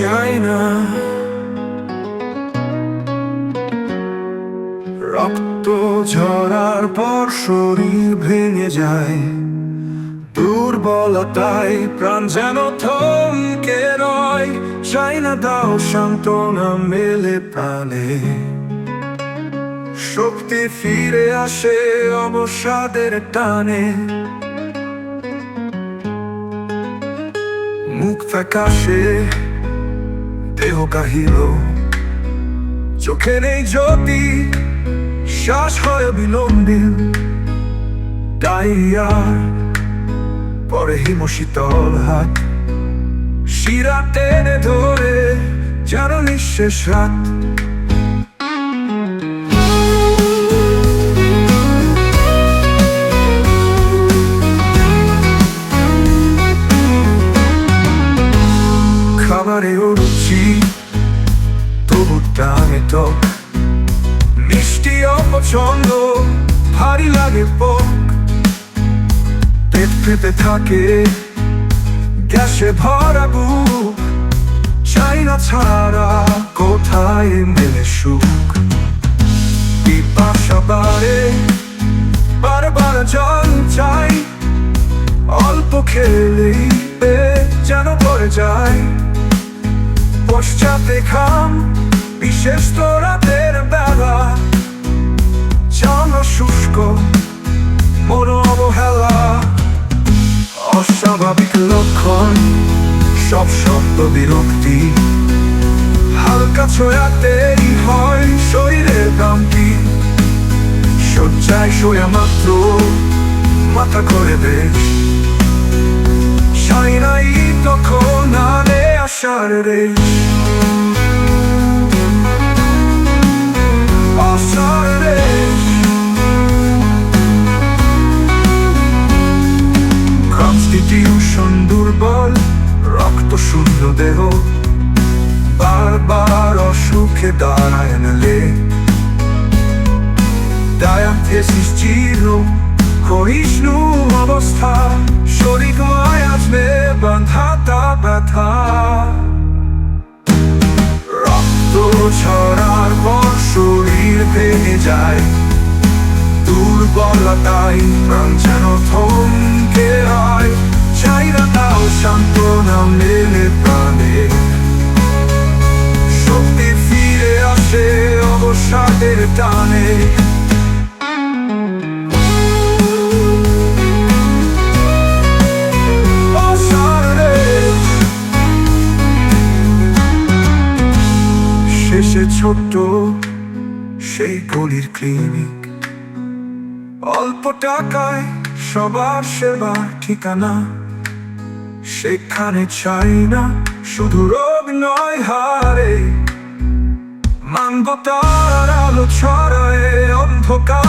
না রক্ত ঝরার পর শরীর ভেঙে যায়। দুর্বলতায় প্রাণ যেন থমকে রয়। চাই না দাও সান্ত্বনা মেলে প্রাণে। শক্তি ফিরে আসে অবসাদের টানে। মুখ ফ্যাকাশে দেহ কাহিল। চোখে নেই জ্যোতি, শ্বাস হয় বিলম্বিল ডাইয়ার পরে হিম শীতল হাত শিরা টেনে ধরে, যেন নিঃশেষ রাত। খাবারেও রুচি তবু টানে টক। মিষ্টি অপছন্দ, ভারী লাগে পক। পেট পেতে থাকে, গ্যাসে ভরা বুক। চাই না ছাড়া কোথায় মেলে সুখ? পিপাসা বাড়ে পশ্চাতে খাম বিশেষ তো রাতের বেলা। জানো শুষ্ক, মন অবহেলা, অস্বাভাবিক লক্ষণ, সব শব্দ বিরক্তি। হালকা ছোঁয়াতেই হয় শরীরের কামটি শয্যায় শোয়া মাত্র মাথা করে বেশ সাই নাই তখন রেশ আসার রেশ কনস্টিটিউশন দুর্বল রক্ত শূন্য দেহ বারবার অসুখে দাঁড়ায় নালে ডায়াবেটিস চির ক্ষয়িষ্ণু অবস্থা শরীর মায় আসবে বাঁধাতা ব্যথা ভেঙে যায়। দুর্বলতাই প্রাণ থমকে হয় চাই না তাও সান্ত্বনা মেলে প্রাণে। শক্তি ফিরে আসে অবসাদের টানে। শেষে ছোট্ট সেই গলির ক্লিনিক অল্প টাকায় সবার সেবার ঠিকানা। সেখানে চাই না, শুধু রোগ নয় হারে। মানবতার আলো ছড়ায় অন্ধকার